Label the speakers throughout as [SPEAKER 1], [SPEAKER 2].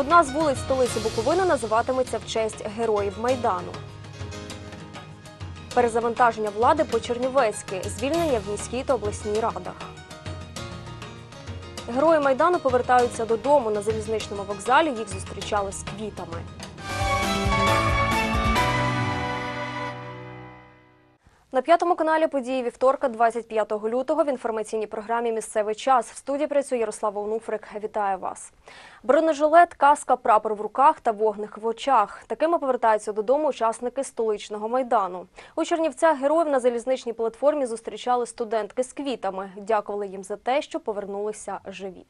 [SPEAKER 1] Одна з вулиць столиці Буковини називатиметься в честь героїв Майдану. Перезавантаження влади по Чернівецьки, звільнення в міській та обласній радах. Герої Майдану повертаються додому на залізничному вокзалі. Їх зустрічали з квітами. На п'ятому каналі події вівторка, 25 лютого, в інформаційній програмі Місцевий час. В студії працює Ярослава Онуфрик. Вітаю вас. Бронежилет, каска, прапор в руках та вогник в очах. Такими повертаються додому учасники столичного майдану. У Чернівцях героїв на залізничній платформі зустрічали студентки з квітами. Дякували їм за те, що повернулися живі.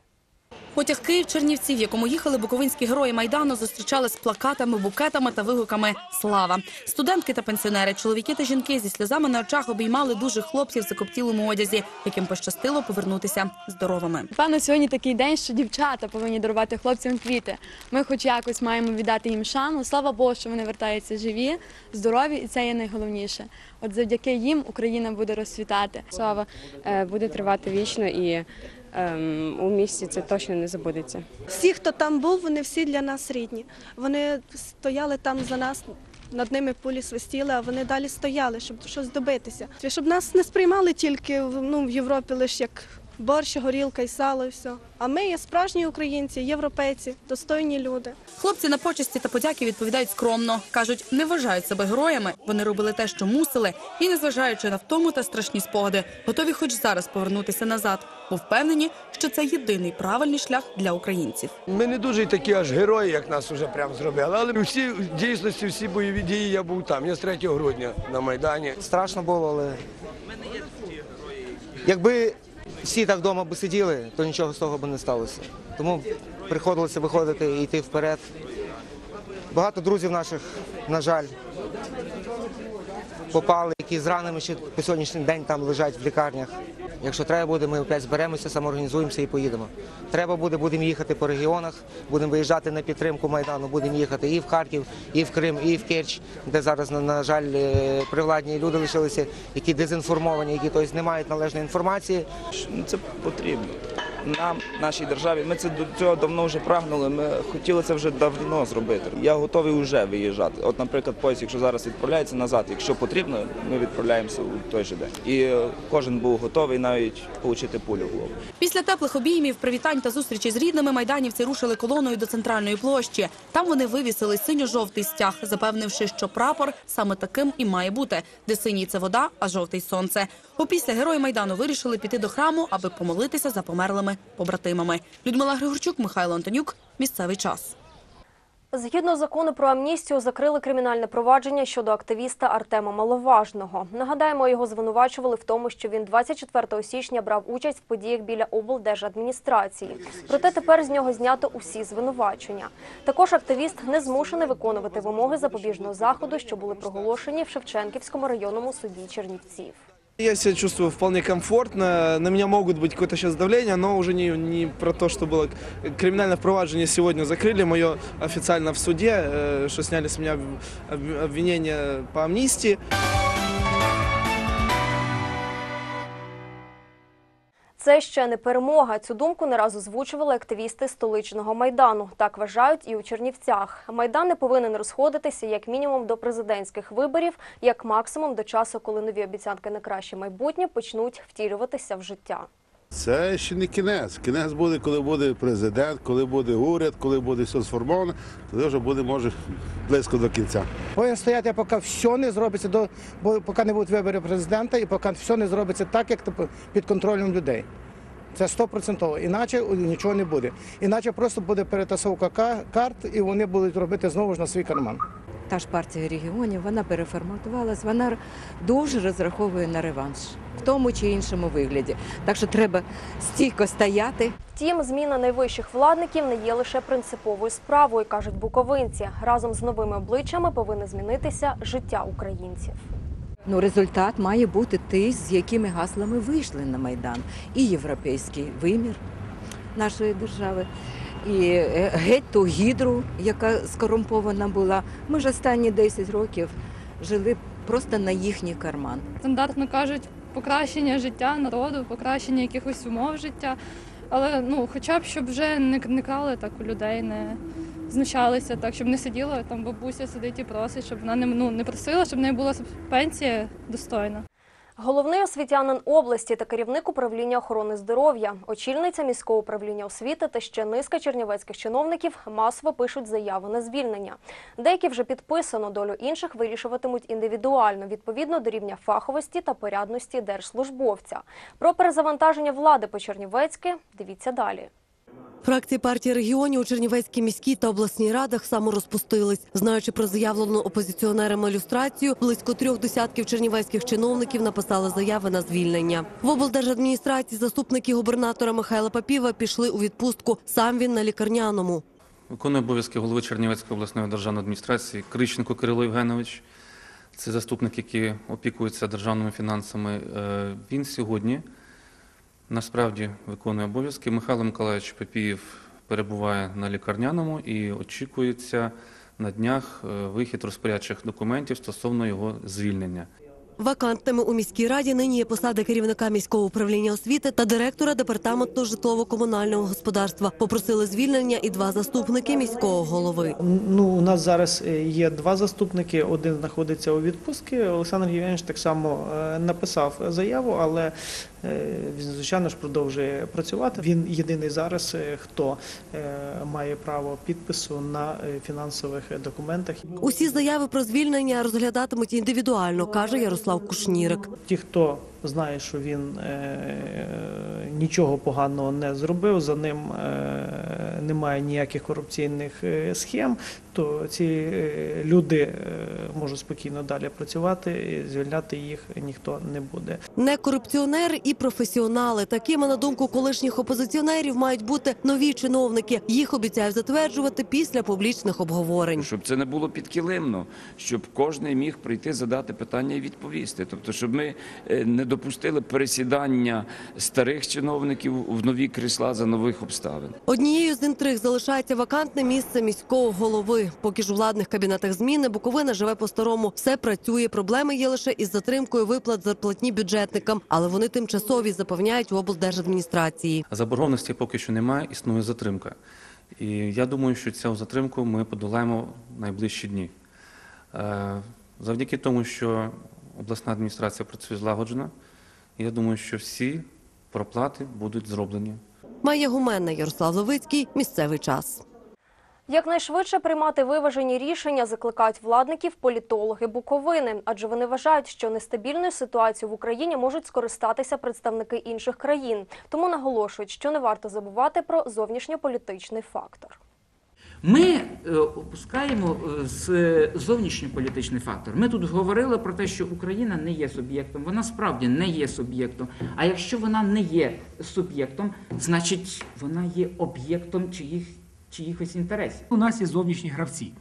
[SPEAKER 2] Потяг Київ Чернівці, в якому їхали буковинські герої майдану, зустрічали з плакатами, букетами та вигуками Слава. Студентки та пенсіонери, чоловіки та жінки зі сльозами на очах обіймали дужих хлопців в закоптілому одязі, яким пощастило повернутися здоровими.
[SPEAKER 3] Певно, сьогодні такий день, що дівчата повинні дарувати хлопцям квіти. Ми, хоч якось, маємо віддати їм шану. Слава Богу, що вони вертаються живі, здорові, і це є найголовніше. От завдяки їм Україна буде розцвітати.
[SPEAKER 4] Слава е, буде тривати вічно і у місті це точно не забудеться.
[SPEAKER 5] Всі, хто там був, вони всі для нас рідні. Вони стояли там за нас. Над ними пулі свистіли, а вони далі стояли, щоб щось добитися. Щоб нас не сприймали тільки ну, в Європі лише як борщ, горілка і сало, і все. А ми є справжні українці, європейці, достойні люди.
[SPEAKER 2] Хлопці на почесті та подяки відповідають скромно. кажуть, не вважають себе героями. Вони робили те, що мусили, і незважаючи на втому та страшні спогади, готові хоч зараз повернутися назад, бо впевнені, що це єдиний правильний шлях для українців.
[SPEAKER 6] Ми не дуже такі аж герої, як нас вже прям зробили. Але всі в дійсності, всі бойові дії я був там. Я з 3 грудня на Майдані.
[SPEAKER 7] Страшно було, але якби всі так вдома би сиділи, то нічого з того би не сталося. Тому приходилося виходити і йти вперед. Багато друзів наших, на жаль, попали, які з ранами ще по сьогоднішній день там лежать в лікарнях. Якщо треба буде, ми опять зберемося, самоорганізуємося і поїдемо. Треба буде, будемо їхати по регіонах, будемо виїжджати на підтримку Майдану, будемо їхати і в Харків, і в Крим, і в Керч, де зараз, на, жаль, е, привладні люди лишилися, які дезінформовані, які тобто, не мають належної інформації.
[SPEAKER 8] Ну, це потрібно. Нам, нашій державі, ми це до цього давно вже прагнули. Ми хотіли це вже давно зробити. Я готовий вже виїжджати. От, наприклад, поїзд, якщо зараз відправляється назад, якщо потрібно, ми відправляємося у той же день. І кожен був готовий навіть отримати пулю в голову.
[SPEAKER 2] Після теплих обіймів, привітань та зустрічі з рідними майданівці рушили колоною до центральної площі. Там вони вивісили синьо-жовтий стяг, запевнивши, що прапор саме таким і має бути, де синій це вода, а жовтий сонце. Опісля герої майдану вирішили піти до храму, аби помолитися за померлими побратимами. Людмила Григорчук, Михайло Антонюк. Місцевий час.
[SPEAKER 1] Згідно закону про амністію, закрили кримінальне провадження щодо активіста Артема Маловажного. Нагадаємо, його звинувачували в тому, що він 24 січня брав участь в подіях біля облдержадміністрації. Проте тепер з нього знято усі звинувачення. Також активіст не змушений виконувати вимоги запобіжного заходу, що були проголошені в Шевченківському районному суді Чернівців.
[SPEAKER 9] Я себя чувствую вполне комфортно. На меня могут быть какое-то сейчас давление, но уже не, не про то, что было криминальное впроваджение сегодня закрыли мое официально в суде, э, что сняли с меня об- обвинение по амнистии.
[SPEAKER 1] Це ще не перемога. Цю думку не раз озвучували активісти столичного майдану. Так вважають і у Чернівцях. Майдан не повинен розходитися як мінімум до президентських виборів, як максимум до часу, коли нові обіцянки на краще майбутнє почнуть втілюватися в життя.
[SPEAKER 10] Це ще не кінець. Кінець буде, коли буде президент, коли буде уряд, коли буде все сформовано, тоді вже буде, може, близько до кінця.
[SPEAKER 7] Повинен стояти, поки все не зробиться, до, поки не будуть вибори президента і поки все не зробиться так, як типу, під контролем людей. Це стопроцентово. Іначе нічого не буде. Іначе просто буде перетасовка карт, і вони будуть робити знову ж на свій карман.
[SPEAKER 11] Та ж партія регіонів вона переформатувалась, вона дуже розраховує на реванш в тому чи іншому вигляді. Так що треба стійко стояти.
[SPEAKER 1] Втім, зміна найвищих владників не є лише принциповою справою, кажуть буковинці. Разом з новими обличчями повинне змінитися життя українців.
[SPEAKER 11] Ну, результат має бути той, з якими гаслами вийшли на майдан, і європейський вимір нашої держави. І е, геть ту гідру, яка скорумпована була. Ми ж останні 10 років жили просто на їхній карман.
[SPEAKER 3] Стандартно кажуть, покращення життя народу, покращення якихось умов життя. Але ну, хоча б щоб вже не, не крали так у людей, не
[SPEAKER 12] знущалися так, щоб не сиділа там бабуся сидить і просить, щоб вона не, ну, не просила, щоб в неї була пенсія достойна.
[SPEAKER 1] Головний освітянин області та керівник управління охорони здоров'я, очільниця міського управління освіти та ще низка чернівецьких чиновників масово пишуть заяви на звільнення. Деякі вже підписано, долю інших вирішуватимуть індивідуально, відповідно до рівня фаховості та порядності держслужбовця. Про перезавантаження влади по Чернівецьки дивіться далі.
[SPEAKER 13] Фракції партії регіонів у Чернівецькій міській та обласній радах саморозпустились. Знаючи про заявлену опозиціонерами люстрацію, близько трьох десятків чернівецьких чиновників написали заяви на звільнення. В облдержадміністрації заступники губернатора Михайла Папіва пішли у відпустку. Сам він на лікарняному.
[SPEAKER 14] Виконує обов'язки голови Чернівецької обласної державної адміністрації Крищенко Кирило Євгенович. Це заступник, який опікується державними фінансами. Е, Він сьогодні насправді виконує обов'язки. Михайло Миколаївич Папієв перебуває на лікарняному і очікується на днях е, вихід розпорядчих документів стосовно його звільнення.
[SPEAKER 13] Вакантними у міській раді нині є посади керівника міського управління освіти та директора департаменту житлово-комунального господарства. Попросили звільнення і два заступники міського голови.
[SPEAKER 15] Ну, у нас зараз е, є два заступники. Один знаходиться у відпустці. Олександр Євгенович так само е, написав заяву, але він, звичайно ж, продовжує працювати. Він єдиний зараз, е, хто е, має право підпису на е, фінансових документах.
[SPEAKER 13] Усі заяви про звільнення розглядатимуть індивідуально, каже Ярослав Кушнірик.
[SPEAKER 15] Ті, хто знає, що він е, нічого поганого не зробив, за ним е, немає ніяких корупційних е, схем, то ці е, люди е, можуть спокійно далі працювати і звільняти їх ніхто не буде.
[SPEAKER 13] Не корупціонери і професіонали. Такими, на думку колишніх опозиціонерів, мають бути нові чиновники. Їх обіцяють затверджувати після публічних обговорень.
[SPEAKER 16] Щоб це не було підкилимно, щоб кожен міг прийти, задати питання і відповісти. Тобто, щоб ми е, не допустили пересідання старих чиновників в нові крісла за нових обставин.
[SPEAKER 13] Однією з інтриг залишається вакантне місце міського голови. Поки ж у владних кабінетах зміни Буковина живе по-старому. Все працює. Проблеми є лише із затримкою виплат зарплатні бюджетникам, але вони тимчасові запевняють в облдержадміністрації.
[SPEAKER 14] Заборгованості поки що немає, існує затримка. І я думаю, що цю затримку ми подолаємо в найближчі дні. Е, Завдяки тому, що обласна адміністрація працює злагоджено, я думаю, що всі проплати будуть зроблені.
[SPEAKER 13] Майя Гуменна, Ярослав Ловицький. Місцевий час.
[SPEAKER 1] Якнайшвидше приймати виважені рішення закликають владників політологи Буковини, адже вони вважають, що нестабільною ситуацією в Україні можуть скористатися представники інших країн. Тому наголошують, що не варто забувати про зовнішньополітичний фактор.
[SPEAKER 17] Ми е, опускаємо е, з зовнішньополітичний фактор. Ми тут говорили про те, що Україна не є суб'єктом. Вона справді не є суб'єктом. А якщо вона не є суб'єктом, значить вона є об'єктом чиїх, чиїхось інтересів.
[SPEAKER 18] У нас є зовнішні гравці.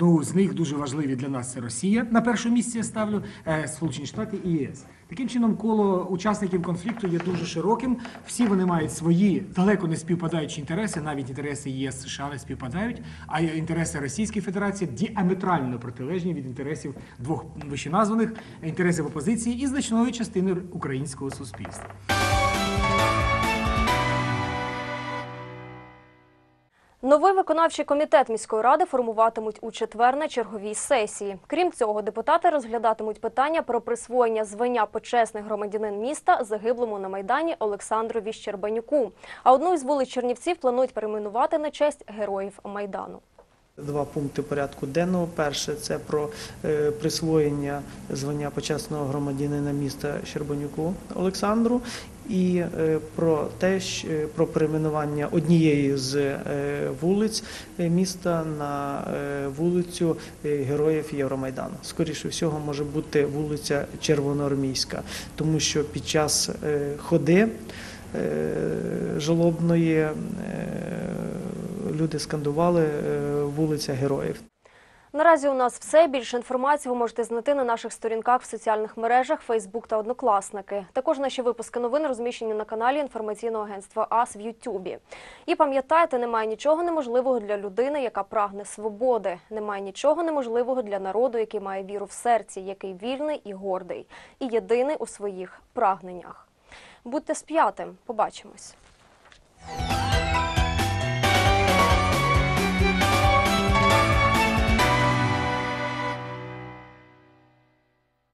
[SPEAKER 18] Ну, з них дуже важливі для нас це Росія. На першому місці я ставлю е, Сполучені Штати і ЄС. Таким чином, коло учасників конфлікту є дуже широким. Всі вони мають свої далеко не співпадаючі інтереси, навіть інтереси ЄС США не співпадають. А інтереси Російської Федерації діаметрально протилежні від інтересів двох вищеназваних інтересів опозиції і значної частини українського суспільства.
[SPEAKER 1] Новий виконавчий комітет міської ради формуватимуть у четвер на черговій сесії. Крім цього, депутати розглядатимуть питання про присвоєння звання почесний громадянин міста загиблому на майдані Олександрові Щербанюку. А одну із вулиць Чернівців планують перейменувати на честь героїв майдану.
[SPEAKER 15] Два пункти порядку денного. Перше це про е, присвоєння звання почесного громадянина міста Щербанюку Олександру, і е, про те, е, про перейменування однієї з е, вулиць міста на вулицю Героїв Євромайдану. Скоріше всього, може бути вулиця Червоноармійська, тому що під час ходи жалобної люди скандували вулиця Героїв.
[SPEAKER 1] Наразі у нас все. Більше інформації ви можете знайти на наших сторінках в соціальних мережах Facebook та Однокласники. Також наші випуски новин розміщені на каналі інформаційного агентства АС в Ютубі. І пам'ятайте, немає нічого неможливого для людини, яка прагне свободи. Немає нічого неможливого для народу, який має віру в серці, який вільний і гордий, і єдиний у своїх прагненнях. Будьте сп'ятим. Побачимось.